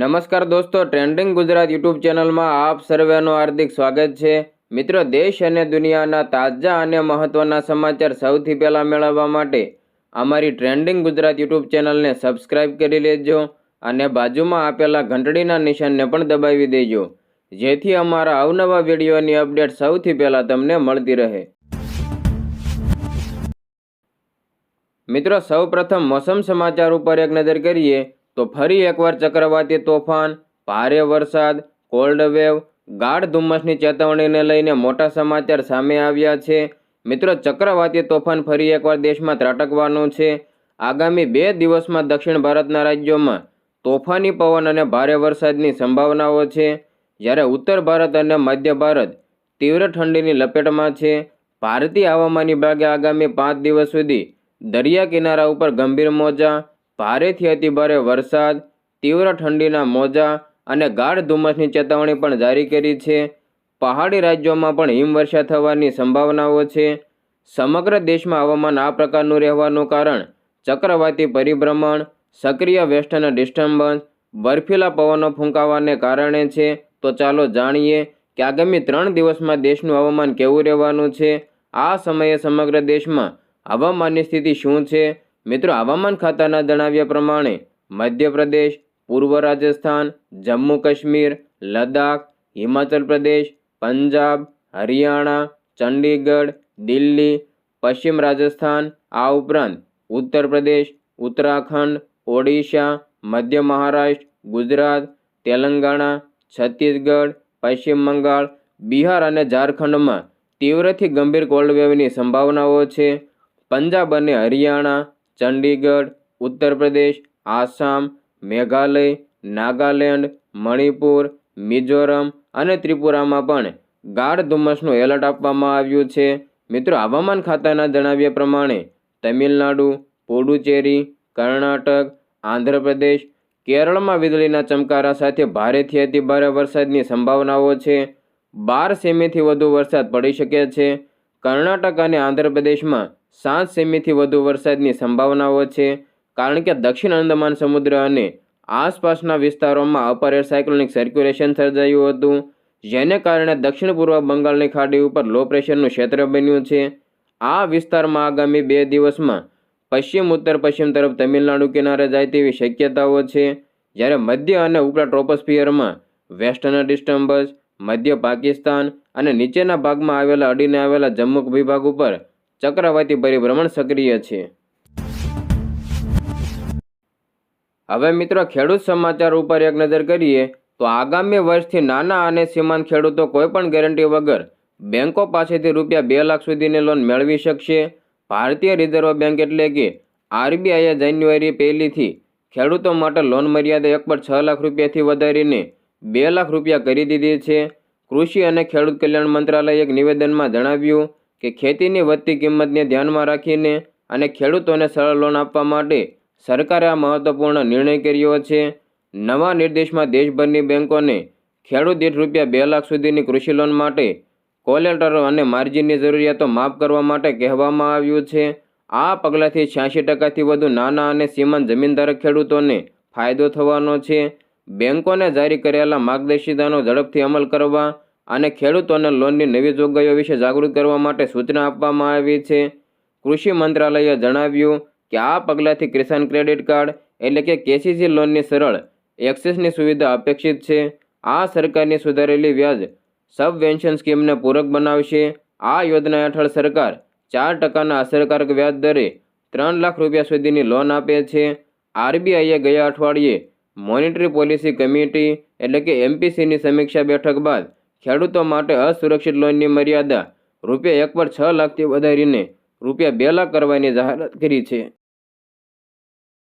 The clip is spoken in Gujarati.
નમસ્કાર દોસ્તો ટ્રેન્ડિંગ ગુજરાત યુટ્યુબ ચેનલમાં આપ સર્વેનું હાર્દિક સ્વાગત છે. મિત્રો, દેશ અને દુનિયાના તાજા અને મહત્ત્વના સમાચાર સૌથી પહેલાં મેળવવા માટે અમારી ટ્રેન્ડિંગ ગુજરાત યુટ્યુબ ચેનલને સબસ્ક્રાઇબ કરી લેજો અને બાજુમાં આપેલા ઘંટડીના નિશાનને પણ દબાવી દેજો. જેથી અમારા અવનવા વિડીયોની અપડેટ સૌથી પહેલાં તમને મળતી રહે. મિત્રો, સૌપ્રથમ મોસમ સમાચાર ઉપર એક નજર કરીએ. તો ફરી એકવાર ચક્રવાતી તોફાન, ભારે વરસાદ કોલ્ડ વેવ ગાઢ ધુમ્મસની ચેતવણીને લઈને મોટા સમાચાર સામે આવ્યા છે. મિત્રો, ચક્રવાતી તોફાન ફરી એકવાર દેશમાં ત્રાટકવાનું છે. આગામી બે દિવસમાં દક્ષિણ ભારતના રાજ્યોમાં તોફાની પવન અને ભારે વરસાદની સંભાવનાઓ છે. જ્યારે ઉત્તર ભારત અને મધ્ય ભારત તીવ્ર ઠંડીની લપેટમાં છે. ભારતીય હવામાન વિભાગે આગામી પાંચ દિવસ સુધી દરિયા કિનારા ઉપર ગંભીર મોજા ભારેથી અતિભારે વરસાદ, તીવ્ર ઠંડીના મોજા અને ગાઢ ધુમ્મસની ચેતવણી પણ જારી કરી છે. પહાડી રાજ્યોમાં પણ હિમવર્ષા થવાની સંભાવનાઓ છે. સમગ્ર દેશમાં હવામાન આ પ્રકારનું રહેવાનું કારણ ચક્રવાતી પરિભ્રમણ, સક્રિય વેસ્ટર્ન ડિસ્ટર્બન્સ, બર્ફીલા પવનો ફૂંકાવાને કારણે છે. તો ચાલો જાણીએ કે આગામી ત્રણ દિવસમાં દેશનું હવામાન કેવું રહેવાનું છે. આ સમયે સમગ્ર દેશમાં હવામાનની સ્થિતિ શું છે? મિત્રો હવામાન ખાતાના જણાવ્યા પ્રમાણે મધ્યપ્રદેશ, પૂર્વ રાજસ્થાન, જમ્મુ કાશ્મીર, લદ્દાખ, હિમાચલ પ્રદેશ, પંજાબ, હરિયાણા, ચંડીગઢ, દિલ્હી, પશ્ચિમ રાજસ્થાન, આ ઉપરાંત ઉત્તર પ્રદેશ, ઉત્તરાખંડ, ઓડિશા, મધ્ય મહારાષ્ટ્ર, ગુજરાત, તેલંગાણા, છત્તીસગઢ, પશ્ચિમ બંગાળ, બિહાર અને ઝારખંડમાં તીવ્રથી ગંભીર કોલ્ડ વેવની સંભાવનાઓ છે. પંજાબ અને હરિયાણા ચંડીગઢ, ઉત્તર પ્રદેશ, આસામ, મેઘાલય, નાગાલેન્ડ, મણિપુર, મિઝોરમ અને ત્રિપુરામાં પણ ગાઢ ધુમ્મસનું એલર્ટ આપવામાં આવ્યું છે. મિત્રો, હવામાન ખાતાના જણાવ્યા પ્રમાણે તમિલનાડુ, પુડુચેરી, કર્ણાટક, આંધ્રપ્રદેશ, કેરળમાં વીજળીના ચમકારા સાથે ભારેથી અતિભારે વરસાદની સંભાવનાઓ છે. બાર સેમીથી વધુ વરસાદ પડી શકે છે. કર્ણાટક અને આંધ્રપ્રદેશમાં સાત સેમીથી વધુ વરસાદની સંભાવનાઓ છે. કારણ કે દક્ષિણ અંદમાન સમુદ્ર અને આસપાસના વિસ્તારોમાં અપર એર સાયક્લોનિક સર્ક્યુલેશન સર્જાયું હતું, જેને કારણે દક્ષિણ પૂર્વ બંગાળની ખાડી ઉપર લો પ્રેશરનું ક્ષેત્ર બન્યું છે. આ વિસ્તારમાં આગામી બે દિવસમાં પશ્ચિમ, ઉત્તર, પશ્ચિમ તરફ તમિલનાડુ કિનારે જાય તેવી શક્યતાઓ છે. જ્યારે મધ્ય અને ઉપલા ટ્રોપોસ્ફિયરમાં વેસ્ટર્ન ડિસ્ટર્બન્સ મધ્ય પાકિસ્તાન અને નીચેના ભાગમાં આવેલા અડીને આવેલા જમ્મુ વિભાગ ઉપર ચક્રવાતી પરિભ્રમણ સક્રિય છે. હવે મિત્રો ખેડૂત સમાચાર ઉપર એક નજર કરીએ, તો આગામી વર્ષથી નાના અને સીમાંત ખેડૂતો કોઈપણ ગેરંટી વગર બેંકો પાસેથી રૂપિયા બે લાખ સુધીની લોન મેળવી શકશે. ભારતીય રિઝર્વ બેંક એટલે કે આરબીઆઈએ જાન્યુઆરી પહેલીથી ખેડૂતો માટે લોન મર્યાદા એક પર છ લાખ રૂપિયાથી વધારીને બે લાખ રૂપિયા કરી દીધી છે. કૃષિ અને ખેડૂત કલ્યાણ મંત્રાલયે એક નિવેદનમાં જણાવ્યું કે ખેતીની વધતી કિંમતને ધ્યાનમાં રાખીને અને ખેડૂતોને સરળ લોન આપવા માટે સરકારે આ મહત્વપૂર્ણ નિર્ણય કર્યો છે. નવા નિર્દેશમાં દેશભરની બેંકોને ખેડૂત દીઠ રૂપિયા બે લાખ સુધીની કૃષિ લોન માટે કોલેટરો અને માર્જિનની જરૂરિયાતો માફ કરવા માટે કહેવામાં આવ્યું છે. આ પગલાંથી છ્યાસી ટકાથી વધુ નાના અને સીમાંત જમીનધારક ખેડૂતોને ફાયદો થવાનો છે. બેંકોને જારી કરેલા માર્ગદર્શિકાનો ઝડપથી અમલ કરવા અને ખેડૂતોને લોનની નવી જોગવાઈઓ વિશે જાગૃત કરવા માટે સૂચના આપવામાં આવી છે. કૃષિ મંત્રાલયે જણાવ્યું કે આ પગલાંથી કિસાન ક્રેડિટ કાર્ડ એટલે કે કેસીસી લોનની સરળ, એક્સેસની સુવિધા અપેક્ષિત છે. આ સરકારની સુધારેલી વ્યાજ સબવેન્શન સ્કીમને પૂરક બનાવશે. આ યોજના હેઠળ સરકાર ચાર ટકાના અસરકારક વ્યાજ દરે ત્રણ લાખ રૂપિયા સુધીની લોન આપે છે. આરબીઆઈએ ગયા અઠવાડિયે મોનિટરી પોલિસી કમિટી એટલે કે એમપીસીની સમીક્ષા બેઠક બાદ ખેડૂતો માટે અસુરક્ષિત લોનની મર્યાદા રૂપિયા એક પર છ લાખથી વધારીને રૂપિયા બે લાખ કરવાની જાહેરાત કરી છે.